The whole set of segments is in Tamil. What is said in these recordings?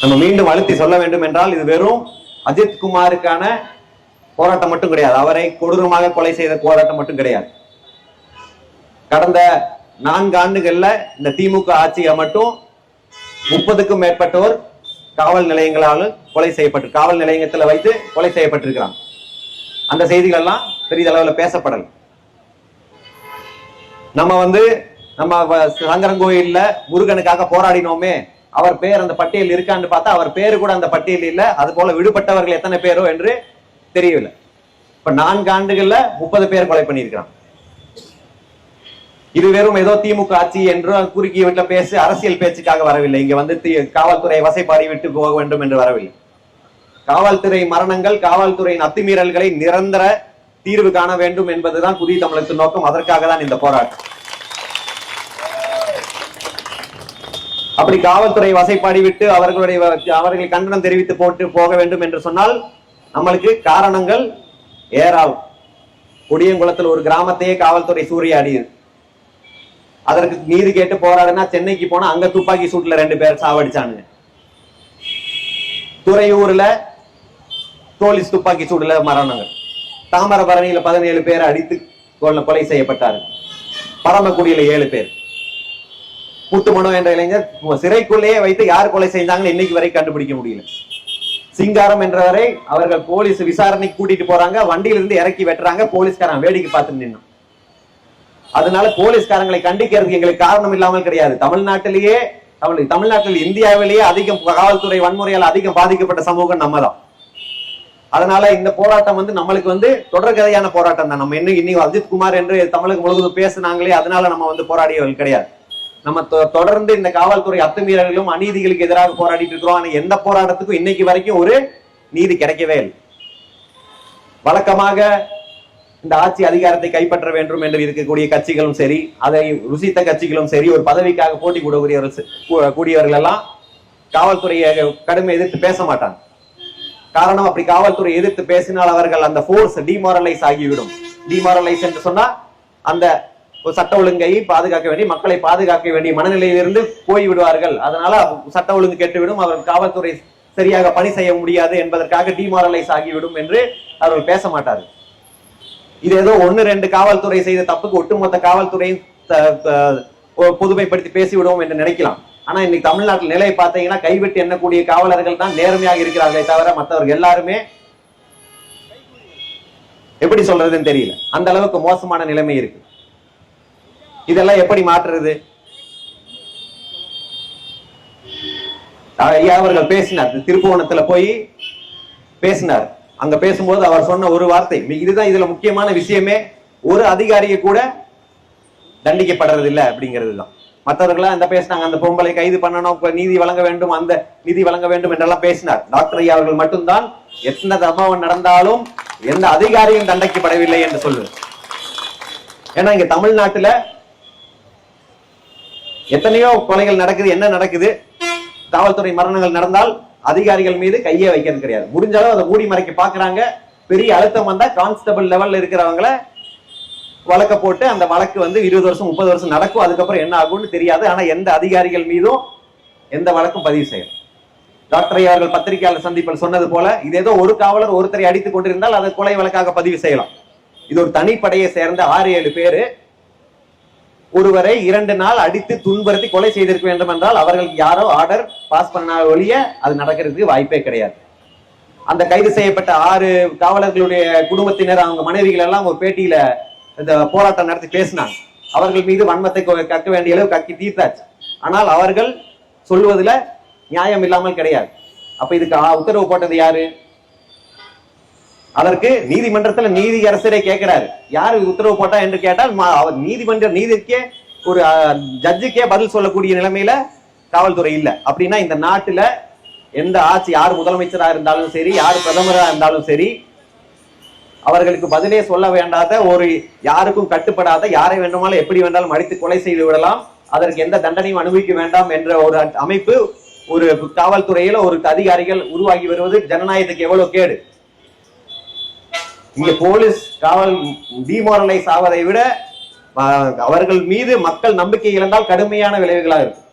நம்ம மீண்டும் அழுத்தி சொல்ல வேண்டும் என்றால் இது வெறும் அஜித் குமாருக்கான போராட்டம் மட்டும் கிடையாது. அவரை கொடூரமாக கொலை செய்த போராட்டம் மட்டும் கிடையாது. கடந்த நான்கு ஆண்டுகள்ல இந்த திமுக ஆட்சியை மட்டும் முப்பதுக்கும் மேற்பட்டோர் காவல் நிலையங்களால் கொலை செய்யப்பட்டு காவல் நிலையத்தில் வைத்து கொலை செய்யப்பட்டிருக்கிறாங்க. அந்த செய்திகள் எல்லாம் பெரிதளவுல பேசப்படல. நம்ம வந்து நம்ம சங்கரன் கோயில்ல முருகனுக்காக போராடினோமே. அவர் பேர் அந்த பட்டியல் இருக்கான்னு பார்த்தா அவர் பேரு கூட அந்த பட்டியல் இல்ல. அது போல விடுபட்டவர்கள் எத்தனை பேரோ என்று தெரியவில்லை. இப்ப நான்கு ஆண்டுகள்ல முப்பது பேர் கொலை பண்ணியிருக்கிறான் இது வெறும் ஏதோ திமுக ஆட்சி என்று குறுக்கிய வீட்டுல பேசி அரசியல் பேச்சுக்காக வரவில்லை. இங்க வந்து காவல்துறை வசைப்பாடி விட்டு போக வேண்டும் என்று வரவில்லை. காவல்துறை மரணங்கள் காவல்துறையின் அத்துமீறல்களை நிரந்தர தீர்வு காண வேண்டும் என்பதுதான் புதிய தமிழகத்தின் நோக்கம். அதற்காக தான் இந்த போராட்டம். அப்படி காவல்துறை வசைப்பாடி விட்டு அவர்களுடைய அவர்கள் கண்டனம் தெரிவித்து போட்டு போக வேண்டும் என்று சொன்னால் நம்மளுக்கு காரணங்கள் ஏறாவும் குடியங்குளத்தில் ஒரு கிராமத்தையே காவல்துறை சூறையாடியது அதற்கு நீதி கேட்டு போராடினா சென்னைக்கு போனா அங்க துப்பாக்கி சூட்ல ரெண்டு பேர் சாவடிச்சானுங்க. துறையூர்ல போலீஸ் துப்பாக்கி சூடுல மரணங்கள் தாமிரபரணியில பதினேழு பேர் அடித்து கொலை செய்யப்பட்டார்கள் பரமக்குடியில ஏழு பேர். முத்துமனோ என்ற இளைஞர் சிறைக்குள்ளேயே வைத்து யார் கொலை செய்தாங்கன்னு இன்னைக்கு வரை கண்டுபிடிக்க முடியல. சிங்காரம் என்றவரை அவர்கள் போலீஸ் விசாரணைக்கு கூட்டிட்டு போறாங்க வண்டியில இருந்து இறக்கி வெட்டுறாங்க போலீஸ்காரன் வேடிக்கை பார்த்து நின்னோம் அதனால போலீஸ்காரங்களை கண்டிக்கிறதுக்கு எங்களுக்கு காரணம் இல்லாமல் கிடையாது. தமிழ்நாட்டிலேயே தமிழ் தமிழ்நாட்டில் இந்தியாவிலேயே அதிகம் காவல்துறை வன்முறையால் அதிகம் பாதிக்கப்பட்ட சமூகம் நம்ம தான் அதனால இந்த போராட்டம் வந்து நம்மளுக்கு வந்து தொடர்கதையான போராட்டம் தான் நம்ம இன்னும் இன்னைக்கு அஜித் குமார் என்று தமிழகம் முழுவதும் பேசுனாங்களே அதனால நம்ம வந்து போராடியவர்கள் கிடையாது. நம்ம தொ- தொடர்ந்து இந்த காவல்துறை அத்துமீறல்களும் அநீதிகளுக்கு எதிராக போராடிட்டு இருக்கிறோம். ஆனா எந்த போராட்டத்துக்கும் இன்னைக்கு வரைக்கும் ஒரு நீதி கிடைக்கவே இல்லை. வழக்கமாக இந்த ஆட்சி அதிகாரத்தை கைப்பற்ற வேண்டும் என்று இருக்கக்கூடிய கட்சிகளும் சரி அதை ருசித்த கட்சிகளும் சரி ஒரு பதவிக்காக போட்டி கூடக்கூடியவர்கள் கூடியவர்கள் எல்லாம் காவல்துறையை கடுமை எதிர்த்து பேச மாட்டாங்க. காரணம் அப்படி காவல்துறை எதிர்த்து பேசினால் அவர்கள் அந்த ஃபோர்ஸ் டிமாரலைஸ் ஆகிவிடும். டிமாரலைஸ் என்று சொன்னா அந்த சட்ட ஒழுங்கை பாதுகாக்க வேண்டிய மக்களை பாதுகாக்க வேண்டிய மனநிலையிலிருந்து போய் விடுவார்கள். அதனால சட்ட ஒழுங்கு கெட்டுவிடும் அவர் காவல்துறை சரியாக பணி செய்ய முடியாது என்பதற்காக டிமாரலைஸ் ஆகிவிடும் என்று அவர்கள் பேச மாட்டார்கள். இது ஏதோ ஒன்னு ரெண்டு காவல்துறை செய்த தப்புக்கு ஒட்டுமொத்த காவல்துறையும் பொதுமைப்படுத்தி பேசிவிடுவோம் என்று நினைக்கலாம். ஆனா இன்னைக்கு தமிழ்நாட்டில் நிலையை பார்த்தீங்கன்னா கைவிட்டு எண்ணக்கூடிய காவலர்கள் தான் நேர்மையாக இருக்கிறார்களே தவிர மற்றவர்கள் எல்லாருமே எப்படி சொல்றதுன்னு தெரியல. அந்த அளவுக்கு மோசமான நிலைமை இருக்கு. இதெல்லாம் எப்படி மாற்றுறது? ஐயா அவர்கள் பேசினார். திருப்புவனத்துல போய் பேசினார். அங்க பேசும்போது அவர் சொன்ன ஒரு வார்த்தை. இதுதான் இதுல முக்கியமான விஷயமே. ஒரு அதிகாரியை கூட தண்டிக்கப்படுறது இல்லை அப்படிங்கிறது தான் மற்றவர்களாம் அந்த பேசினாங்க அந்த பொம்பளை கைது பண்ணணும் நீதி வழங்க வேண்டும் அந்த நிதி வழங்க வேண்டும் என்றெல்லாம் பேசினார். டாக்டர் ஐயா அவர்கள் மட்டும்தான் எத்தனை சம்பவம் நடந்தாலும் எந்த அதிகாரியும் தண்டிக்கப்படவில்லை என்று சொல்லு ஏன்னா இங்க தமிழ்நாட்டுல எத்தனையோ கொலைகள் நடக்குது என்ன நடக்குது? காவல்துறை மரணங்கள் நடந்தால் அதிகாரிகள் மீது கையே வைக்கிறது கிடையாது. முடிஞ்ச அளவு அதை மூடி மறைக்க பாக்குறாங்க பெரிய அழுத்தம் வந்தா கான்ஸ்டபிள் லெவல்ல இருக்கிறவங்கள வழக்க போட்டு அந்த வழக்கு வந்து இருபது வருஷம் முப்பது வருஷம் நடக்கும். அதுக்கப்புறம் என்ன ஆகும்னு தெரியாது. ஆனா எந்த அதிகாரிகள் மீதும் எந்த வழக்கும் பதிவு செய்யலாம் டாக்டர் அவர்கள் பத்திரிகையாளர் சந்திப்பில் சொன்னது போல இது ஏதோ ஒரு காவலர் ஒருத்தரை அடித்துக் கொண்டிருந்தால் அதை கொலை வழக்காக பதிவு செய்யலாம். இது ஒரு தனிப்படையை சேர்ந்த ஆறு ஏழு பேரு ஒருவரை இரண்டு நாள் அடித்து துன்புறுத்தி கொலை செய்திருக்க வேண்டும் என்றால் அவர்களுக்கு யாரோ ஆர்டர் பாஸ் பண்ண ஒழிய அது நடக்கிறதுக்கு வாய்ப்பே கிடையாது. அந்த கைது செய்யப்பட்ட ஆறு காவலர்களுடைய குடும்பத்தினர் அவங்க மனைவிகள் எல்லாம் ஒரு பேட்டியில இந்த போராட்டம் நடத்தி பேசினாங்க. அவர்கள் மீது வன்மத்தை கக்க வேண்டிய அளவு கக்கி தீர்த்தாச்சு. ஆனால் அவர்கள் சொல்லுவதில் நியாயம் இல்லாமல் கிடையாது. அப்ப இதுக்கு உத்தரவு போட்டது யாரு? அதற்கு நீதிமன்றத்துல நீதி அரசரே கேட்கிறாரு யாரு உத்தரவு போட்டா என்று கேட்டால் மா- அவர் நீதிமன்ற நீதிக்கே ஒரு ஜட்ஜுக்கே பதில் சொல்லக்கூடிய நிலைமையில காவல்துறை இல்ல. அப்படின்னா இந்த நாட்டுல எந்த ஆட்சி யார் முதலமைச்சரா இருந்தாலும் சரி யார் பிரதமரா இருந்தாலும் சரி அவர்களுக்கு பதிலே சொல்ல வேண்டாத ஒரு யாருக்கும் கட்டுப்படாத யாரை வேண்டுமானாலும் எப்படி வேண்டாலும் அடித்து கொலை செய்து விடலாம். அதற்கு எந்த தண்டனையும் அனுபவிக்க வேண்டாம் என்ற ஒரு அமைப்பு ஒரு காவல்துறையில ஒரு அதிகாரிகள் உருவாகி வருவது ஜனநாயகத்துக்கு எவ்வளவு கேடு. இங்க போலீஸ் காவல் டிமாரலைஸ் ஆவதை விட அவர்கள் மீது மக்கள் நம்பிக்கை இழந்தால் கடுமையான விளைவுகளா இருக்கும்.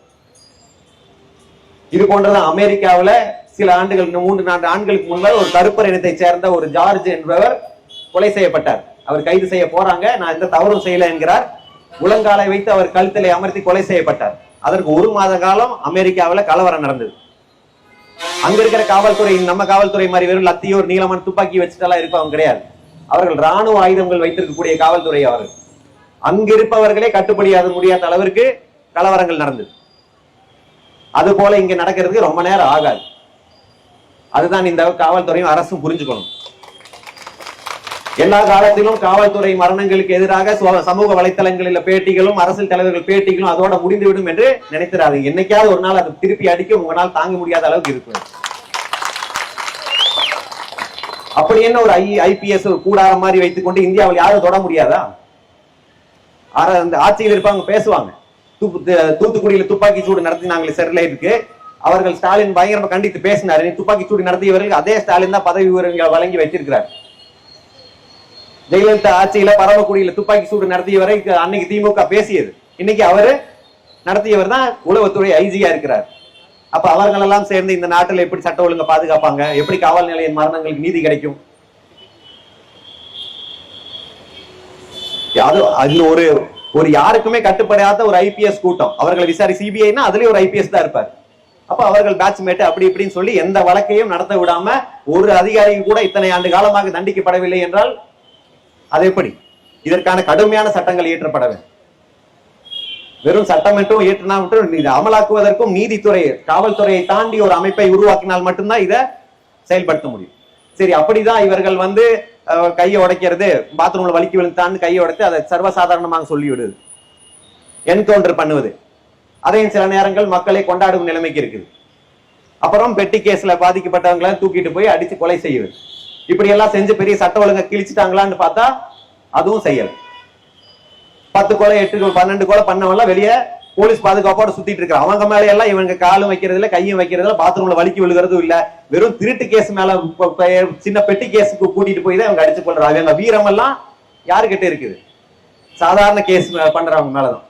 இது போன்றதான் அமெரிக்காவுல சில ஆண்டுகள் மூன்று நான்கு ஆண்டுகளுக்கு முன்னால் ஒரு கருப்பர் இனத்தை சேர்ந்த ஒரு ஜார்ஜ் என்பவர் கொலை செய்யப்பட்டார். அவர் கைது செய்ய போறாங்க நான் எந்த தவறும் செய்யல என்கிறார். முழங்காலை வைத்து அவர் கழுத்திலே அமர்த்தி கொலை செய்யப்பட்டார். அதற்கு ஒரு மாத காலம் அமெரிக்காவுல கலவரம் நடந்தது. அங்க இருக்கிற காவல்துறை நம்ம காவல்துறை மாதிரி வெறும் லத்தியோர் நீளமான துப்பாக்கி வச்சுட்டெல்லாம் இருப்பவங்க கிடையாது. அவர்கள் ராணுவ ஆயுதங்கள் வைத்திருக்கக்கூடிய காவல்துறை அவர்கள். அங்க இருப்பவர்களே கட்டுப்படியாக முடியாத அளவிற்கு கலவரங்கள் நடந்தது. அது போல இங்க நடக்கிறதுக்கு ரொம்ப நேரம் ஆகாது. அதுதான் இந்த காவல்துறையும் அரசும் புரிஞ்சுக்கணும். எல்லா காலத்திலும் காவல்துறை மரணங்களுக்கு எதிராக சமூக வலைத்தளங்களில் பேட்டிகளும் அரசியல் தலைவர்கள் பேட்டிகளும் அதோட முடிந்துவிடும் என்று நினைத்திராதீங்க. என்னைக்காவது ஒரு நாள் அது திருப்பி அடிக்க உங்களால் தாங்க முடியாத அளவுக்கு இருக்கும். அப்படி என்ன ஒரு ஐ ஐபிஎஸ் ஒரு கூடாரம் மாதிரி வைத்துக்கொண்டு இந்தியாவில் யாரும் தொட முடியாதா? அந்த ஆட்சியில் இருப்பாங்க பேசுவாங்க. தூத்துக்குடியில் தூத்துக்குடியில துப்பாக்கி சூடு நடத்தினாங்களே ஸ்டெர்லைட்டுக்கு அவர்கள் ஸ்டாலின் பயங்கரமா கண்டித்து பேசினாரு. துப்பாக்கி சூடு நடத்தியவர்கள் அதே ஸ்டாலின் தான் பதவி உயர்வுகளை வழங்கி வைத்திருக்கிறார். ஜெயலலிதா ஆட்சியில பரமக்குடியில துப்பாக்கி சூடு நடத்தியவரை அன்னைக்கு திமுக பேசியது. இன்னைக்கு அவரு நடத்தியவர் தான் உளவுத்துறை ஐஜியா இருக்கிறார். அப்ப அவர்கள் எல்லாம் சேர்ந்து இந்த நாட்டில் எப்படி சட்ட ஒழுங்கை பாதுகாப்பாங்க? எப்படி காவல் நிலைய மரணங்களுக்கு நீதி கிடைக்கும்? அது அதுல ஒரு ஒரு யாருக்குமே கட்டுப்படாத ஒரு ஐபிஎஸ் கூட்டம். அவர்களை விசாரி சிபிஐனா அதுலயும் ஒரு ஐபிஎஸ் தான் இருப்பார். அப்ப அவர்கள் பேட்ச்மேட் அப்படி இப்படின்னு சொல்லி எந்த வழக்கையும் நடத்த விடாம ஒரு அதிகாரியும் கூட இத்தனை ஆண்டு காலமாக தண்டிக்கப்படவில்லை என்றால் அது எப்படி? இதற்கான கடுமையான சட்டங்கள் இயற்றப்பட வேண்டும். வெறும் சட்டம் மட்டும் இயற்றினா மட்டும் இதை அமலாக்குவதற்கும் நீதித்துறை காவல்துறையை தாண்டி ஒரு அமைப்பை உருவாக்கினால் மட்டும்தான் இதை செயல்படுத்த முடியும். சரி அப்படிதான் இவர்கள் வந்து கையை உடைக்கிறது பாத்ரூம்ல வலிக்கு விழுந்தான்னு கையை உடைத்து அதை சர்வசாதாரணமாக சொல்லிவிடுது. என்கவுண்டர் பண்ணுவது. அதையும் சில நேரங்கள் மக்களை கொண்டாடும் நிலைமைக்கு இருக்குது. அப்புறம் பெட்டி கேஸ்ல பாதிக்கப்பட்டவங்களை தூக்கிட்டு போய் அடிச்சு கொலை செய்யுது இப்படி எல்லாம் செஞ்சு பெரிய சட்ட ஒழுங்கை கிழிச்சிட்டாங்களான்னு பார்த்தா அதுவும் செய்யல. பத்து கொலை எட்டு பன்னெண்டு கொலை பண்ணவெல்லாம் வெளியே போலீஸ் பாதுகாப்போட சுத்திட்டு இருக்காங்க அவங்க மேல எல்லாம் இவங்க காலும் வைக்கிறது இல்ல கையும் வைக்கிறது இல்ல பாத்ரூம்ல வலிக்கு விழுகிறதும் இல்ல. வெறும் திருட்டு கேஸ் மேல சின்ன பெட்டி கேஸுக்கு கூட்டிட்டு போய் தான் இவங்க அடிச்சு கொள்றாங்க அவங்க வீரம் எல்லாம் யாருக்கிட்ட இருக்குது? சாதாரண கேஸ் பண்றவங்க மேலதான்.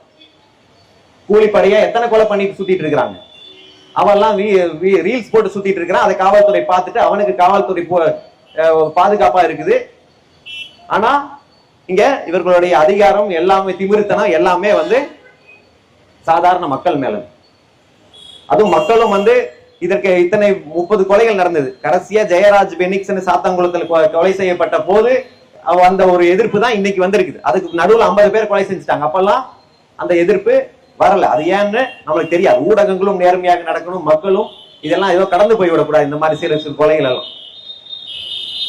கூலிப்படையா எத்தனை கொலை பண்ணிட்டு சுத்திட்டு இருக்கிறாங்க அவெல்லாம் ரீல்ஸ் போட்டு சுத்திட்டு இருக்கிறான். அதை காவல்துறை பார்த்துட்டு அவனுக்கு காவல்துறை போ- பாதுகாப்பா இருக்குது. ஆனா இங்க இவர்களுடைய அதிகாரம் எல்லாமே திமிருத்தனம் எல்லாமே வந்து சாதாரண மக்கள் மேல. அதுவும் மக்களும் வந்து இதற்கு இத்தனை முப்பது கொலைகள் நடந்தது. கடைசியா ஜெயராஜ் பெனிக்ஸ்னு சாத்தாங்குளத்தில் கொ- கொலை செய்யப்பட்ட போது அந்த ஒரு எதிர்ப்பு தான் இன்னைக்கு வந்திருக்குது. அதுக்கு நடுவுல ஐம்பது பேர் கொலை செஞ்சுட்டாங்க. அப்பெல்லாம் அந்த எதிர்ப்பு வரல. அது ஏன்னு நம்மளுக்கு தெரியாது. ஊடகங்களும் நேர்மையாக நடக்கணும். மக்களும் இதெல்லாம் ஏதோ கடந்து போய்விடக்கூடாது. இந்த மாதிரி சிறு சிறு கொலைகள் எல்லாம்.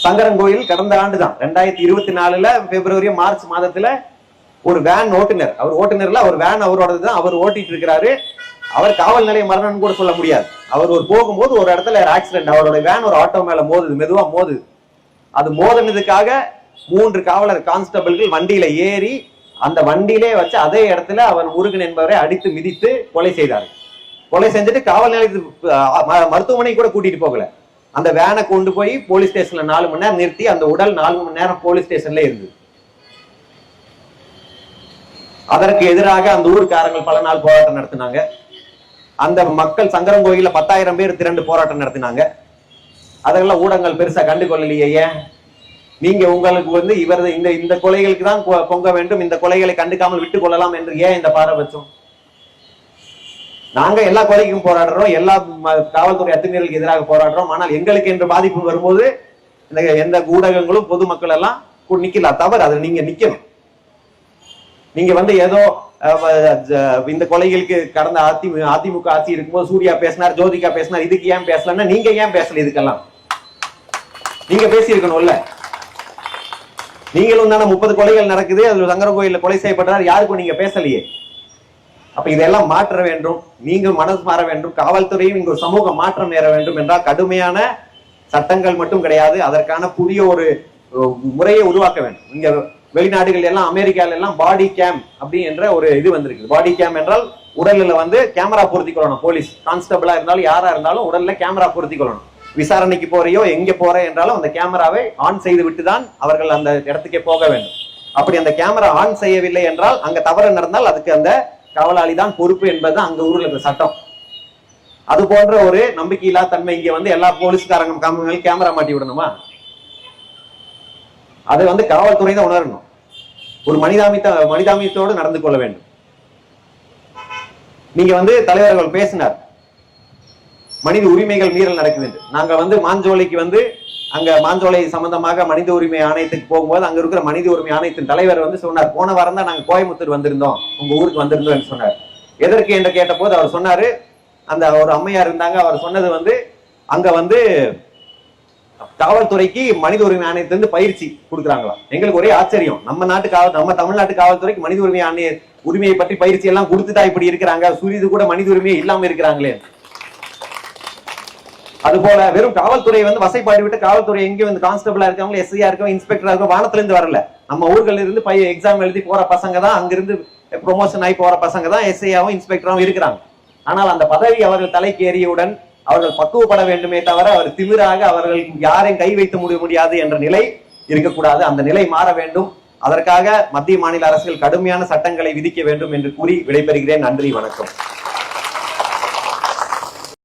சங்கரன் கோயில் கடந்த ஆண்டு தான் ரெண்டாயிரத்தி இருபத்தி நாலுல பிப்ரவரி மார்ச் மாதத்துல ஒரு வேன் ஓட்டுநர். அவர் ஓட்டுநர்ல அவர் வேன் அவரோடது தான் அவர் ஓட்டிட்டு இருக்கிறாரு. அவர் காவல் நிலைய மரணம்னு கூட சொல்ல முடியாது. அவர் ஒரு போகும்போது ஒரு இடத்துல ஆக்சிடென்ட் அவரோட வேன் ஒரு ஆட்டோ மேல மோதுது மெதுவா மோதுது. அது மோதினதுக்காக மூன்று காவலர் கான்ஸ்டபிள்கள் வண்டியில ஏறி அந்த வண்டியிலே வச்சு அதே இடத்துல அவர் முருகன் என்பவரை அடித்து மிதித்து கொலை செய்தார் கொலை செஞ்சுட்டு காவல் நிலையத்து மருத்துவமனை ம- மருத்துவமனைக்கு கூட கூட்டிட்டு போகல. அந்த வேனை கொண்டு போய் போலீஸ் ஸ்டேஷன்ல நாலு மணி நேரம் நிறுத்தி அந்த உடல் நாலு மணி நேரம் போலீஸ் ஸ்டேஷன்ல இருந்தது. அதற்கு எதிராக அந்த ஊர்க்காரங்கள் பல நாள் போராட்டம் நடத்தினாங்க. அந்த மக்கள் சங்கரன் கோயில பத்தாயிரம் பேர் திரண்டு போராட்டம் நடத்தினாங்க. அதெல்லாம் ஊடகங்கள் பெருசா கண்டுகொள்ளலையே ஏன்? நீங்க உங்களுக்கு வந்து இவர் இந்த இந்த கொலைகளுக்கு தான் பொங்க வேண்டும். இந்த கொலைகளை கண்டுக்காமல் விட்டு கொள்ளலாம் என்று ஏன் இந்த பாரபட்சம் நாங்க எல்லா கொலைக்கும் போராடுறோம் எல்லா காவல்துறை அத்துமீறலுக்கு எதிராக போராடுறோம். ஆனால் எங்களுக்கு என்று பாதிப்பு வரும்போது இந்த எந்த ஊடகங்களும் பொதுமக்கள் எல்லாம் நிக்கல. தவறு அதுல நீங்க நிக்கணும். நீங்க வந்து ஏதோ இந்த கொலைகளுக்கு கடந்த அதிமுக அதிமுக ஆட்சி இருக்கும்போது சூர்யா பேசினார் ஜோதிகா பேசினார் இதுக்கு ஏன் பேசலன்னா நீங்க ஏன் பேசல இதுக்கெல்லாம்? நீங்க பேசியிருக்கணும்ல. நீங்களும் தானே முப்பது கொலைகள் நடக்குது அதுல சங்கர கோயில்ல கொலை செய்யப்படுறாரு யாருக்கும் நீங்க பேசலையே? அப்ப இதெல்லாம் மாற்ற வேண்டும் நீங்கள் மனசு மாற வேண்டும் காவல்துறையும் இங்கு ஒரு சமூக மாற்றம் நேர வேண்டும் என்றால் கடுமையான சட்டங்கள் மட்டும் கிடையாது அதற்கான புதிய ஒரு முறையை உருவாக்க வேண்டும். இங்க வெளிநாடுகள் எல்லாம் அமெரிக்கால எல்லாம் பாடி கேம் அப்படி என்ற ஒரு இது வந்திருக்கு பாடி கேம் என்றால் உடல்ல வந்து கேமரா பொருத்தி கொள்ளணும் போலீஸ் கான்ஸ்டபிளா இருந்தாலும் யாரா இருந்தாலும் உடல்ல கேமரா பொருத்தி கொள்ளணும். விசாரணைக்கு போறையோ எங்க போற என்றாலும் அந்த கேமராவை ஆன் செய்து விட்டு தான் அவர்கள் அந்த இடத்துக்கே போக வேண்டும். அப்படி அந்த கேமரா ஆன் செய்யவில்லை என்றால் அங்க தவறு நடந்தால் அதுக்கு அந்த கவலாளி தான் பொறுப்பு என்பது அங்க ஊர்ல இருக்கிற சட்டம். அது போன்ற ஒரு நம்பிக்கையில்லா தன்மை இங்க வந்து எல்லா போலீஸ்காரங்க கேமரா மாட்டி விடணுமா? அதை வந்து காவல்துறை தான் உணரணும். ஒரு மனிதாமித்த மனிதாமியத்தோடு நடந்து கொள்ள வேண்டும். நீங்க வந்து தலைவர்கள் பேசினார். மனித உரிமைகள் மீறல் நடக்குது நாங்க வந்து மாஞ்சோலைக்கு வந்து அங்க மாஞ்சோலை சம்பந்தமாக மனித உரிமை ஆணையத்துக்கு போகும்போது அங்க இருக்கிற மனித உரிமை ஆணையத்தின் தலைவர் வந்து சொன்னார் போன வாரம் தான் நாங்க கோயம்புத்தூர் வந்திருந்தோம் உங்க ஊருக்கு வந்திருந்தோம் சொன்னார். எதற்கு என்று கேட்டபோது அவர் சொன்னாரு அந்த ஒரு அம்மையார் இருந்தாங்க அவர் சொன்னது வந்து அங்க வந்து காவல்துறைக்கு மனித உரிமை ஆணையத்திலிருந்து பயிற்சி கொடுக்குறாங்களாம். எங்களுக்கு ஒரே ஆச்சரியம் நம்ம நாட்டு காவல் நம்ம தமிழ்நாட்டு காவல்துறைக்கு மனித உரிமை ஆணைய உரிமையை பற்றி பயிற்சி எல்லாம் கொடுத்துதான் இப்படி இருக்கிறாங்க சுரிது கூட மனித உரிமையே இல்லாம இருக்கிறாங்களே. அது போல வெறும் காவல்துறை வந்து வசைப்பாடி விட்டு காவல்துறை எங்கே வந்து கான்ஸ்டபிளா இருக்கவங்க எஸ்ஐயா இருக்கவங்க இன்ஸ்பெக்டரா இருக்கவங்க வானத்துல இருந்து வரல. நம்ம ஊர்கள் இருந்து பைய எக்ஸாம் எழுதி போற பசங்க தான் அங்கிருந்து ப்ரொமோஷன் ஆகி போற பசங்க தான் எஸ்ஐயாவும் இன்ஸ்பெக்டராவும் இருக்கிறாங்க. ஆனால் அந்த பதவி அவர்கள் தலைக்கு ஏறியவுடன் அவர்கள் பக்குவப்பட வேண்டுமே தவிர அவர் திமிராக அவர்கள் யாரையும் கை வைத்து முடிய முடியாது என்ற நிலை இருக்கக்கூடாது. அந்த நிலை மாற வேண்டும். அதற்காக மத்திய மாநில அரசுகள் கடுமையான சட்டங்களை விதிக்க வேண்டும் என்று கூறி விடைபெறுகிறேன். நன்றி வணக்கம்.